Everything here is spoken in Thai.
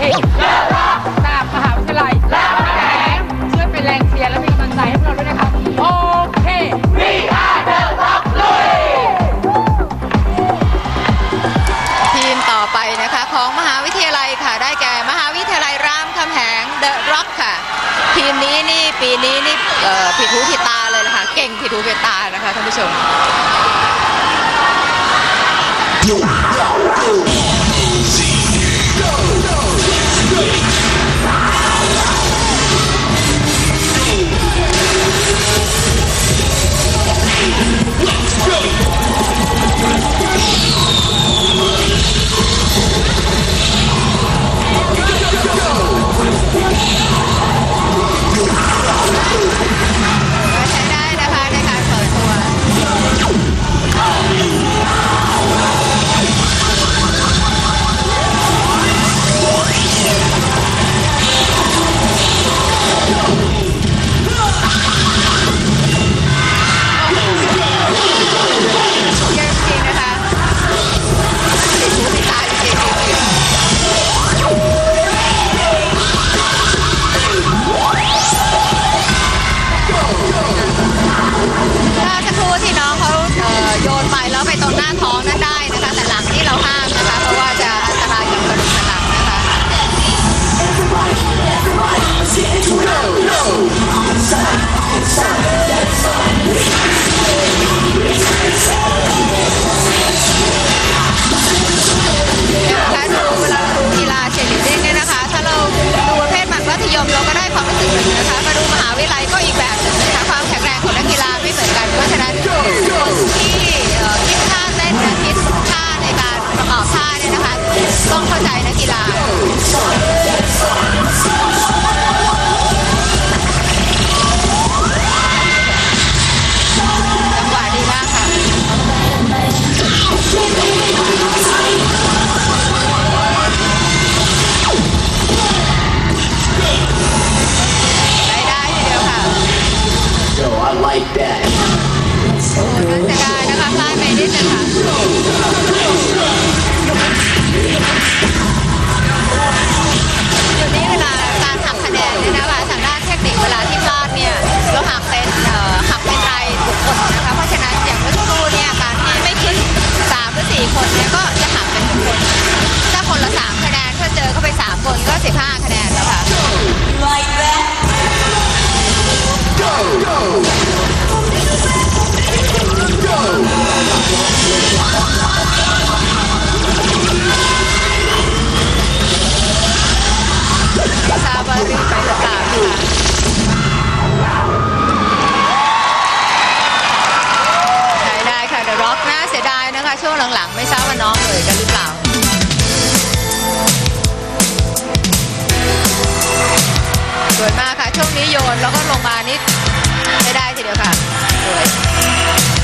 ที่จากมหาวิทยาลัยรามคำแหงช่วยเป็นแรงเชียร์และเป็นกำลังใจให้พวกเราด้วยนะครับโอเค We are the rock ลุยทีมต่อไปนะคะของมหาวิทยาลัยค่ะได้แก่มหาวิทยาลัยรามคำแหงเดอะร็อกค่ะ ทีมนี้นี่ปีนี้นี่เอ่อผิดหูผิดตาเลยนะคะเก่งผิดหูผิดตานะคะท่านผู้ชมก็ โยนไปแล้วไปตรงหน้าท้องนั่นได้ ถ้าดูเวลาเราดูกีฬาเชลีดดิ้งเนี่ยนะคะ ถ้าเราดูประเภทหมัดมัธยมเราก็ได้ความรู้สึกหนึ่งนะคะ มาดูมหาวิทยาลัยก็อีกแบบหนึงนะคะความแข็งแรงของนักกีฬาไม่เหมือนกัน เพราะฉะนั้นคนที่เอ่อคิดท่าเต้นและคิดท่าในการประกอบท่าเนี่ยนะคะ ต้องเข้าใจนักกีฬา like that. มาช่วงหลังๆ ไม่ทราบว่าน้องเลยกันหรือเปล่าสวยมากค่ะ ช่วงนี้โยนแล้วก็ลงมานิดไม่ได้ทีเดียวค่ะสวย